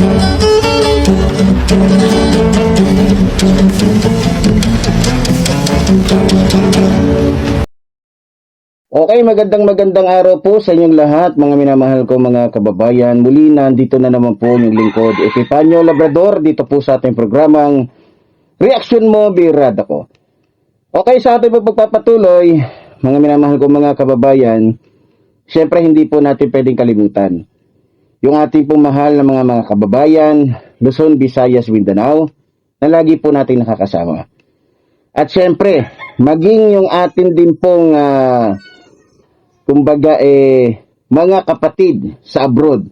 Okay, magandang magandang araw po sa inyong lahat, mga minamahal ko mga kababayan. Muli nandito na naman po yung lingkod Epipanyo Labrador dito po sa ating programang Reaction Mo, Birada ko. Okay, sa ating pagpapatuloy, mga minamahal ko mga kababayan, syempre hindi po natin pwedeng kalimutan. Yung ating pong mahal na mga mga kababayan, Luzon, Visayas, Mindanao, na lagi po natin nakakasama. At syempre, maging yung atin din pong ah, kumbaga eh mga kapatid sa abroad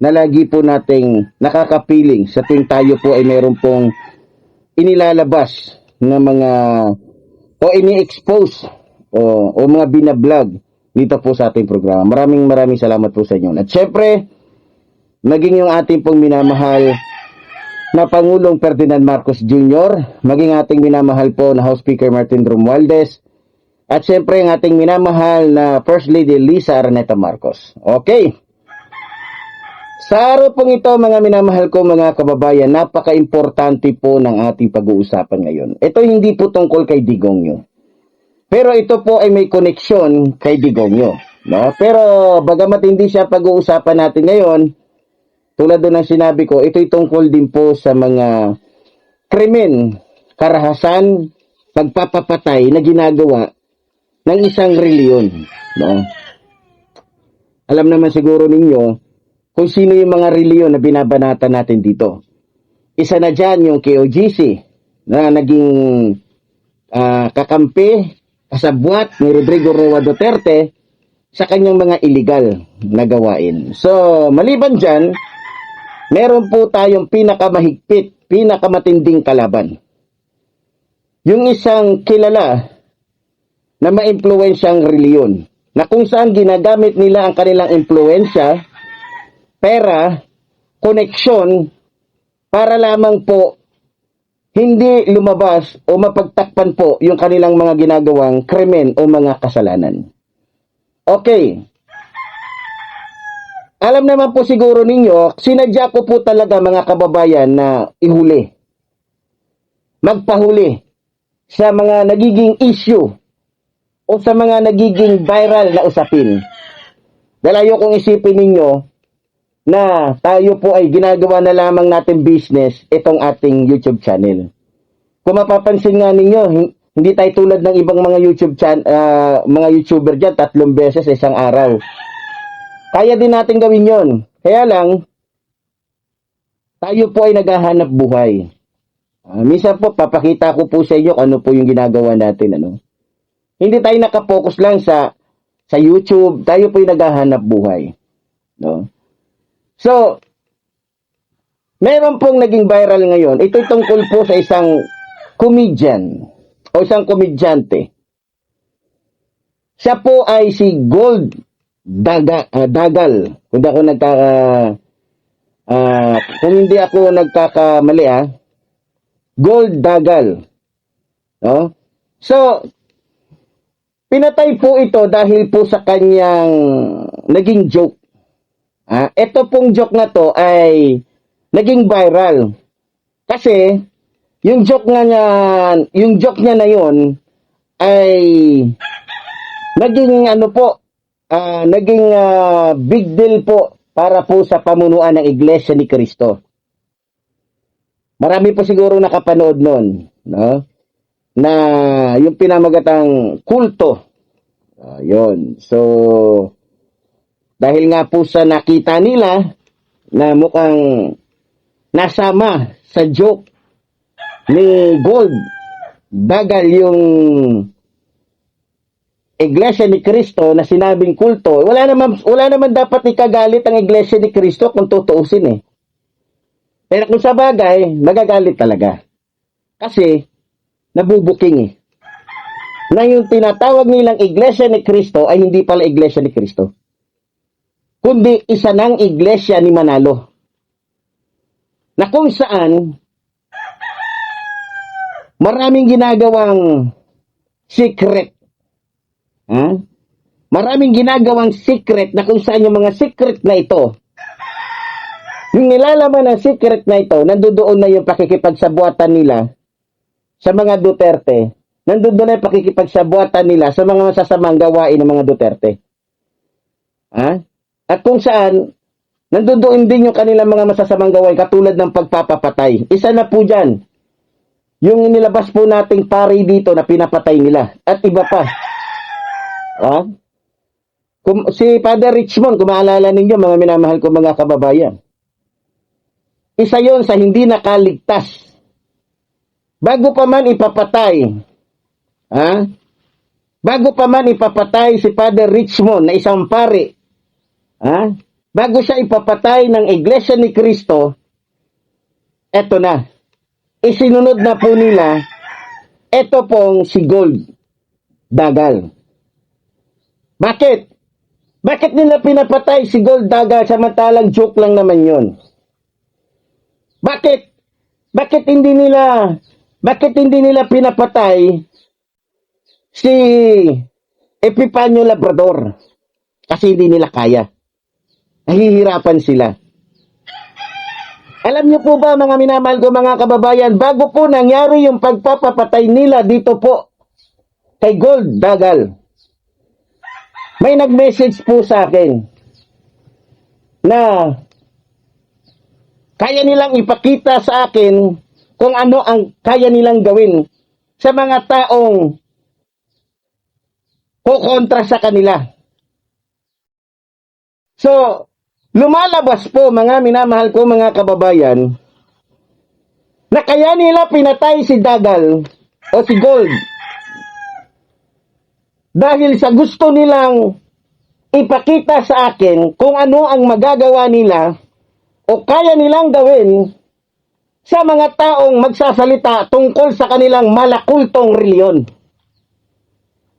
na lagi po nating nakakapiling sa tuwing tayo po ay meron pong inilalabas na mga o ini-expose o, o mga binablog dito po sa ating programa. Maraming maraming salamat po sa inyo. At syempre, maging yung ating pong minamahal na Pangulong Ferdinand Marcos Jr., maging ating minamahal po na House Speaker Martin Romualdez, at syempre ang ating minamahal na First Lady Lisa Araneta Marcos. Okay. Sa araw pong ito, mga minamahal ko mga kababayan, napaka-importante po ng ating pag-uusapan ngayon. Ito hindi po tungkol kay Digongyo. Pero ito po ay may koneksyon kay Digongyo. No? Pero bagamat hindi siya pag-uusapan natin ngayon, tulad doon ng sinabi ko, ito'y tungkol din po sa mga krimen, karahasan, pagpapapatay na ginagawa ng isang reliyon. No? Alam naman siguro ninyo kung sino yung mga reliyon na binabanata natin dito. Isa na dyan yung KOGC na naging ah, kakampi, kasabwat ni Rodrigo Roa Duterte sa kanyang mga illegal na gawain. So, maliban dyan, meron po tayong pinakamahigpit, pinakamatinding kalaban. Yung isang kilala na maimpluwensyang reliyon na kung saan ginagamit nila ang kanilang impluensya, pera, koneksyon para lamang po hindi lumabas o mapagtakpan po yung kanilang mga ginagawang krimen o mga kasalanan. Okay. Alam naman po siguro ninyo, sinadya ko po talaga mga kababayan na ihuli. Magpahuli sa mga nagiging issue o sa mga nagiging viral na usapin. Dahil ayokong isipin ninyo na tayo po ay ginagawa na lamang natin business itong ating YouTube channel. Kung mapapansin nga ninyo, hin- hindi tayo tulad ng ibang mga YouTube chan ah, mga YouTuber diyan tatlong beses sa isang araw. Kaya din natin gawin 'yon. Kaya lang tayo po ay naghahanap buhay. Ah, minsan po papakita ko po sa inyo ano po yung ginagawa natin ano. Hindi tayo nakapokus lang sa sa YouTube, tayo po yung naghahanap buhay. No? So, meron pong naging viral ngayon. Ito'y tungkol po sa isang comedian o isang komedyante. Siya po ay si Gold Daga, ah, Dagal. Kung ako nagkaka ah, kung hindi ako nagkakamali ah, Gold Dagal. No? So, pinatay po ito dahil po sa kanyang naging joke. Ah, ito pong joke na to ay naging viral. Kasi yung joke nga niya, yung joke niya na yon ay naging ano po, ah, naging ah, big deal po para po sa pamunuan ng Iglesia ni Cristo. Marami po siguro nakapanood noon, no? Na yung pinamagatang kulto. Ah, yun. So, dahil nga po sa nakita nila na mukhang nasama sa joke ni Gold bagal yung Iglesia ni Cristo na sinabing kulto, wala naman wala naman dapat ikagalit ang Iglesia ni Cristo kung tutuusin eh. Pero kung sa bagay, magagalit talaga. Kasi nabubuking eh. Na yung tinatawag nilang Iglesia ni Cristo ay hindi pala Iglesia ni Cristo. Kundi isa ng Iglesia ni Manalo. Na kung saan maraming ginagawang secret. Ha? Maraming ginagawang secret na kung saan yung mga secret na ito Yung nilalaman ng secret na ito, nandoon na yung pakikipagsabuatan nila sa mga Duterte. Nandoon na yung pakikipagsabuatan nila sa mga masasamang gawain ng mga Duterte. Ha? At kung saan, nandoon din yung kanilang mga masasamang gawain katulad ng pagpapapatay. Isa na po dyan. Yung nilabas po nating pari dito na pinapatay nila. At iba pa. Ha? Kung, si Father Richmond, kung maalala ninyo, mga minamahal ko mga kababayan. Isa yon sa hindi nakaligtas. Bago pa man ipapatay, ha? Bago pa man ipapatay si Father Richmond na isang pari, ha? Bago siya ipapatay ng Iglesia ni Cristo, eto na. Isinunod na po nila, eto pong si Gold Dagal. Bakit? Bakit nila pinapatay si Gold Dagal samantalang joke lang naman yon? Bakit? Bakit hindi nila bakit hindi nila pinapatay si Epipanyo Labrador? Kasi hindi nila kaya. Nahihirapan sila. Alam niyo po ba mga minamahal ko mga kababayan, bago po nangyari yung pagpapapatay nila dito po kay Gold Dagal, may nag-message po sa akin na kaya nilang ipakita sa akin kung ano ang kaya nilang gawin sa mga taong kukontra sa kanila. So, lumalabas po mga minamahal ko mga kababayan na kaya nila pinatay si Dagal o si Gold dahil sa gusto nilang ipakita sa akin kung ano ang magagawa nila o kaya nilang gawin sa mga taong magsasalita tungkol sa kanilang malakultong reliyon.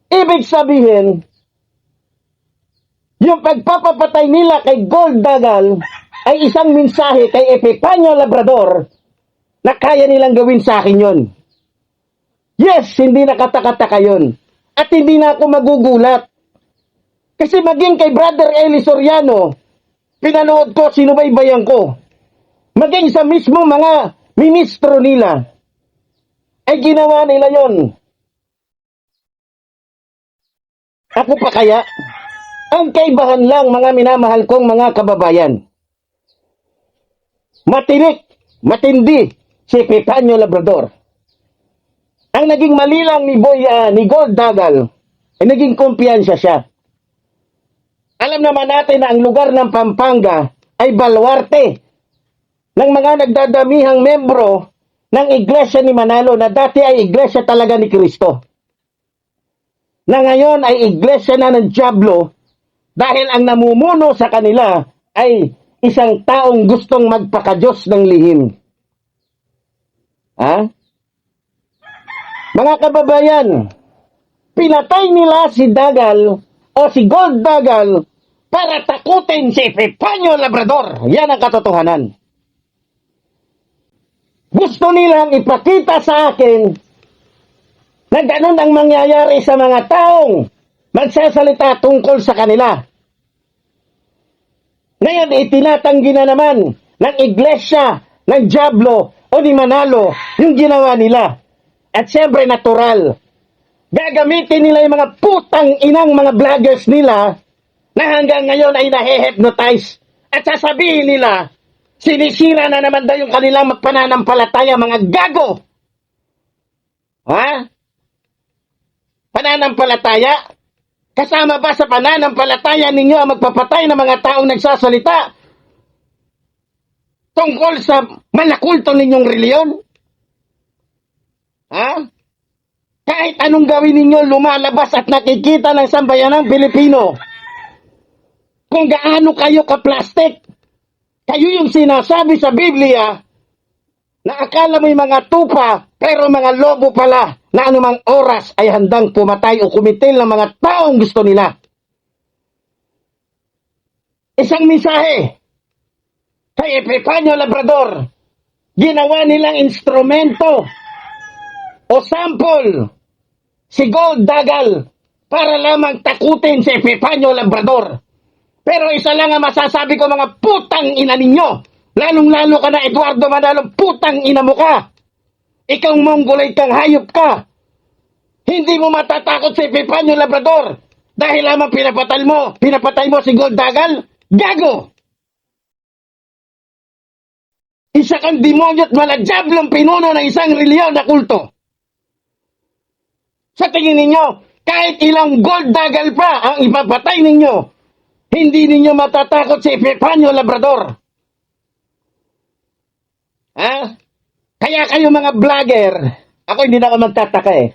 Ibig sabihin, yung pagpapapatay nila kay Gold Dagal ay isang mensahe kay Epipanyo Labrador na kaya nilang gawin sa akin yon. Yes, hindi nakatakataka yun. At hindi na ako magugulat. Kasi maging kay Brother Eli Soriano, pinanood ko, sinubaybayan ko. Maging sa mismo mga ministro nila, ay ginawa nila yon. Ako pa kaya? Ang kaibahan lang mga minamahal kong mga kababayan. Matinik, matindi si Pepanyo Labrador. Ang naging malilang ni Boy, ah, ni Gold Dagal, ay naging kumpiyansya siya. Alam naman natin na ang lugar ng Pampanga ay balwarte ng mga nagdadamihang membro ng Iglesia ni Manalo na dati ay Iglesia talaga ni Kristo. Na ngayon ay Iglesia na ng Diablo dahil ang namumuno sa kanila ay isang taong gustong magpakadiyos ng lihim. Ha? Mga kababayan, pinatay nila si Dagal o si Gold Dagal para takutin si Epipanyo Labrador. Yan ang katotohanan. Gusto nilang ipakita sa akin na ganun ang mangyayari sa mga taong magsasalita tungkol sa kanila. Ngayon, itinatanggi na naman ng iglesia, ng Diablo o ni Manalo yung ginawa nila. At siyempre, natural. Gagamitin nila yung mga putang inang mga vloggers nila na hanggang ngayon ay nahe-hypnotize. At sasabihin nila, sinisira na naman daw yung kanilang magpananampalataya, mga gago. Ha? Pananampalataya? Kasama ba sa pananampalataya ninyo ang magpapatay ng mga taong nagsasalita tungkol sa malakulto ninyong reliyon? Ha? Kahit anong gawin ninyo, lumalabas at nakikita ng sambayanang Pilipino kung gaano kayo ka-plastic. Kayo yung sinasabi sa Biblia na akala mo'y mga tupa pero mga lobo pala na anumang oras ay handang pumatay o kumitil ng mga taong gusto nila. Isang mensahe kay Epifanio Labrador, ginawa nilang instrumento o sample si Gold Dagal para lamang takutin si Epifanio Labrador. Pero isa lang ang masasabi ko mga putang ina ninyo, Lalong-lalo ka na, Eduardo Manalo, putang ina mo ka! Ikaw mongoloid kang hayop ka! Hindi mo matatakot si Epifanio Labrador dahil lamang pinapatay mo, pinapatay mo si Gold Dagal? Gago! Isa kang demonyo at malagyablong pinuno ng isang reliyon na kulto. Sa tingin ninyo, kahit ilang gold dagal pa ang ipapatay ninyo, hindi ninyo matatakot si Epifanio Labrador. Ha? Kaya kayo mga vlogger, ako hindi na ako magtataka eh.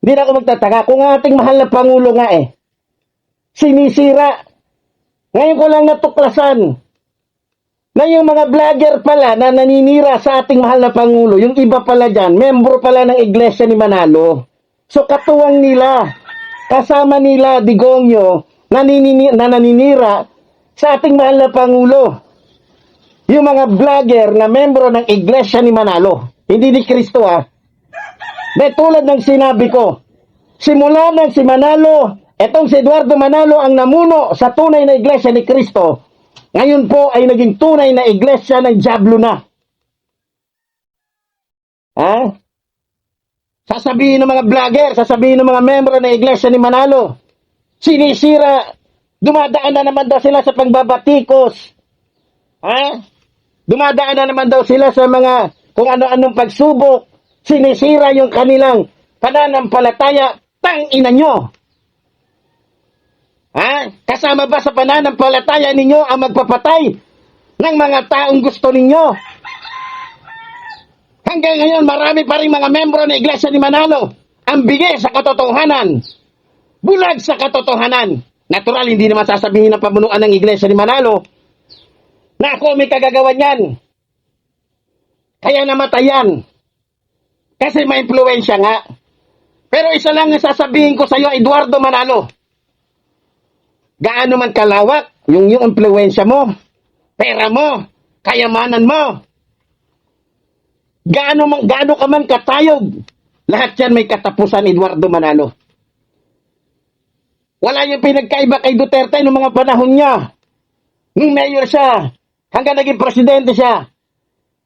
Hindi na ako magtataka kung ating mahal na Pangulo nga eh. Sinisira. Ngayon ko lang natuklasan na yung mga vlogger pala na naninira sa ating mahal na Pangulo, yung iba pala dyan, membro pala ng Iglesia ni Manalo. So katuwang nila, kasama nila Digongyo, na naninira sa ating mahal na Pangulo. Yung mga vlogger na membro ng Iglesia ni Manalo. Hindi ni Kristo ah. De tulad ng sinabi ko, simula ng si Manalo, etong si Eduardo Manalo ang namuno sa tunay na Iglesia ni Kristo, ngayon po ay naging tunay na Iglesia ng Diablo na. Ha? Sasabihin ng mga vlogger, sasabihin ng mga membro ng Iglesia ni Manalo, sinisira, dumadaan na naman daw sila sa pagbabatikos. Ha? Dumadaan na naman daw sila sa mga kung ano-anong pagsubok. Sinisira yung kanilang pananampalataya. Tang ina nyo. Ha? Kasama ba sa pananampalataya ninyo ang magpapatay ng mga taong gusto ninyo? Hanggang ngayon, marami pa rin mga membro ng Iglesia ni Manalo ang bigay sa katotohanan. Bulag sa katotohanan. Natural, hindi naman sasabihin ng pamunuan ng Iglesia ni Manalo na ako may kagagawan yan. Kaya namatayan. Kasi may impluensya nga. Pero isa lang ang sasabihin ko sa iyo, Eduardo Manalo. Gaano man kalawak yung yung impluensya mo, pera mo, kayamanan mo. Gaano man gaano ka man katayog. Lahat yan may katapusan, Eduardo Manalo. Wala yung pinagkaiba kay Duterte noong mga panahon niya. Nung mayor siya, hanggang naging presidente siya,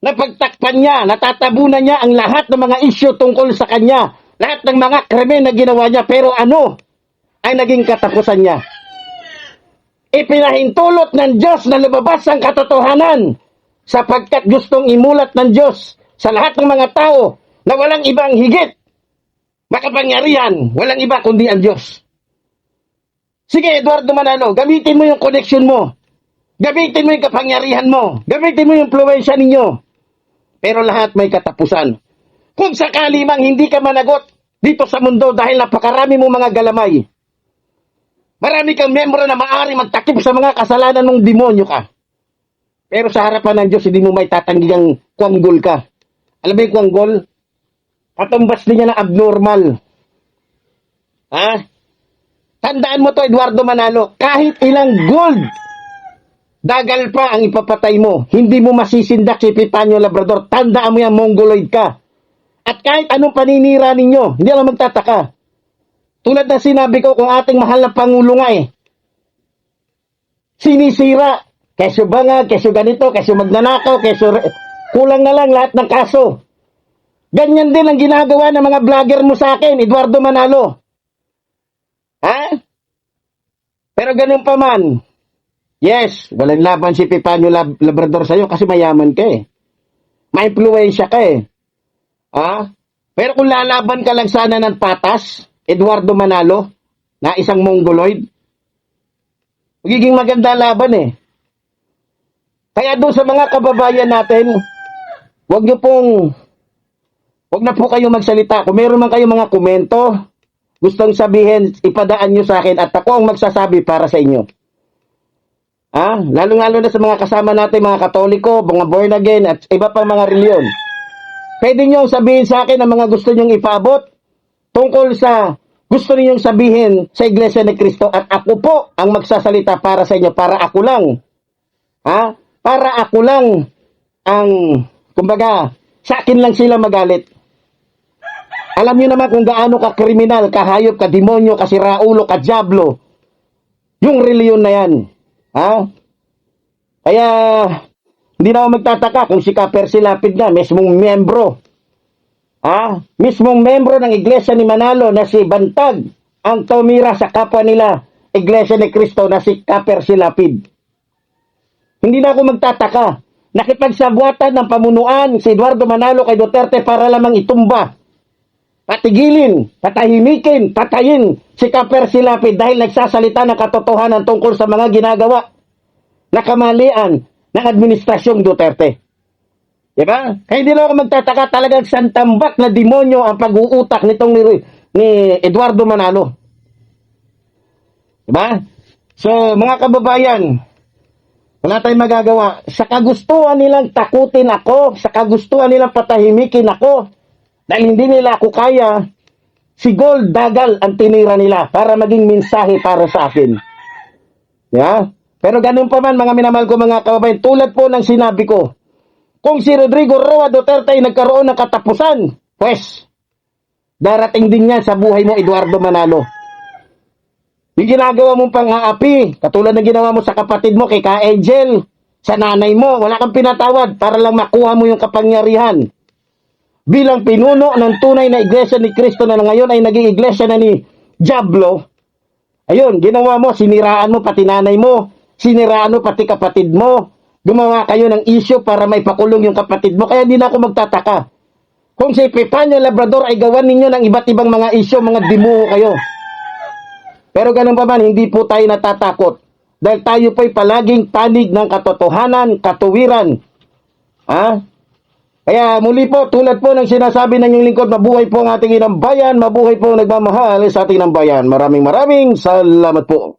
napagtakpan niya, natatabunan niya ang lahat ng mga isyu tungkol sa kanya. Lahat ng mga krimen na ginawa niya. Pero ano ay naging katapusan niya? Ipinahintulot ng Diyos na lumabas ang katotohanan sapagkat gustong imulat ng Diyos sa lahat ng mga tao na walang ibang higit makapangyarihan, walang iba kundi ang Diyos. Sige, Eduardo Manalo, gamitin mo yung connection mo. Gamitin mo yung kapangyarihan mo. Gamitin mo yung influensya ninyo. Pero lahat may katapusan. Kung sakali mang hindi ka managot dito sa mundo dahil napakarami mo mga galamay, marami kang membro na maari magtakip sa mga kasalanan ng demonyo ka. Pero sa harapan ng Diyos, hindi mo may tatanggigang kwanggol ka. Alam mo yung kwanggol? Katumbas din niya ng abnormal. Ha? Tandaan mo to, Eduardo Manalo, kahit ilang gold, dagal pa ang ipapatay mo. Hindi mo masisindak si Pitanyo Labrador. Tandaan mo yan, mongoloid ka. At kahit anong paninira ninyo, hindi lang magtataka. Tulad na sinabi ko kung ating mahal na Pangulo nga eh. Sinisira. Keso banga, keso ganito, keso magnanakaw, keso... Kulang na lang lahat ng kaso. Ganyan din ang ginagawa ng mga vlogger mo sa akin, Eduardo Manalo. Ha? Pero ganun pa man. Yes, walang laban si Pipanyo Lab- Labrador sa'yo kasi mayaman ka eh. May influensya ka eh. Ha? Pero kung lalaban ka lang sana ng patas, Eduardo Manalo, na isang mongoloid, magiging maganda laban eh. Kaya doon sa mga kababayan natin, wag niyo pong, wag na po kayo magsalita. Kung meron man kayong mga komento, gustong sabihin, ipadaan nyo sa akin at ako ang magsasabi para sa inyo. Ah, lalo-lalo na sa mga kasama natin, mga katoliko, mga born again, at iba pang mga reliyon. Pwede nyo sabihin sa akin ang mga gusto nyong ipaabot tungkol sa gusto ninyong sabihin sa Iglesia ni Cristo at ako po ang magsasalita para sa inyo, para ako lang. Ha? Para ako lang ang, kumbaga, sa akin lang sila magalit. Alam niyo naman kung gaano ka kriminal, kahayop, ka demonyo, ka siraulo, ka diablo. Yung reliyon na yan. Ha? Kaya, Hindi na ako magtataka kung si Kaper Silapid na, mismong membro. Ah, mismong membro ng Iglesia ni Manalo na si Bantag ang tumira sa kapwa nila, Iglesia ni Cristo na si Kaper Silapid. Hindi na ako magtataka. Nakipagsabwatan ng pamunuan si Eduardo Manalo kay Duterte para lamang itumba. Patigilin, patahimikin, patayin si Kaper Silapid dahil nagsasalita ng katotohanan tungkol sa mga ginagawa na kamalian ng administrasyong Duterte. Diba? Kaya hindi na ako magtataka talagang santambak na demonyo ang pag-uutak nitong ni, ni Eduardo Manalo. Diba? So, mga kababayan, wala tayong magagawa. Sa kagustuhan nilang takutin ako, sa kagustuhan nilang patahimikin ako, dahil hindi nila ako kaya, si Gold Dagal ang tinira nila para maging mensahe para sa akin. Yeah? Pero ganun pa man mga minamahal ko mga kababayan, tulad po ng sinabi ko, kung si Rodrigo Roa Duterte ay nagkaroon ng katapusan, pues, darating din yan sa buhay mo, Eduardo Manalo. Yung ginagawa mong pang-aapi, katulad ng ginawa mo sa kapatid mo, kay Ka Angel, sa nanay mo, wala kang pinatawad para lang makuha mo yung kapangyarihan. Bilang pinuno ng tunay na iglesia ni Kristo na ngayon ay naging iglesia na ni Diablo, ayun, ginawa mo, siniraan mo pati nanay mo, siniraan mo pati kapatid mo, gumawa kayo ng issue para may pakulong yung kapatid mo, kaya hindi na ako magtataka. Kung si Pepanyo Labrador ay gawan ninyo ng iba't ibang mga issue, mga dimuho kayo. Pero ganun pa man, hindi po tayo natatakot. Dahil tayo po'y palaging panig ng katotohanan, katuwiran. Ha? Kaya muli po, tulad po ng sinasabi ng inyong lingkod, mabuhay po ang ating inang bayan, mabuhay po ang nagmamahal sa ating inang bayan. Maraming maraming salamat po.